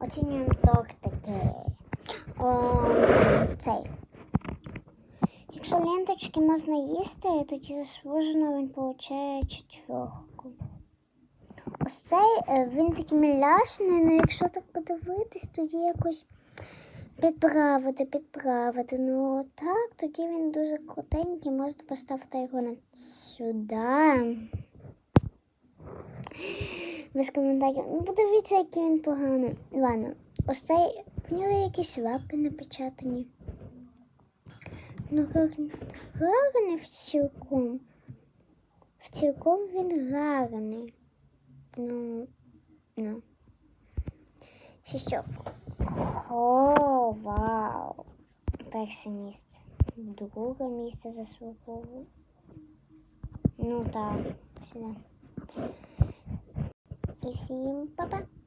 Оцінюємо тортики. О, цей. Якщо ленточки можна їсти, тоді заслужено він получає четверку. Ось цей е, він такий міляшний, але якщо так подивитись, тоді якось підправити, підправити. Ну так, тоді він дуже крутенький, можна поставити його сюди. Без коментарів. Ну, подивіться, який він поганий. Ладно, ось цей в нього якісь лапи напечатані. Ну, гарний в цілком. В цілком він гарний. Ну, ну. Шістьок. О, вау. Перше місце. Друге місце заслуговує. Ну так, сюди. 一心，拜拜。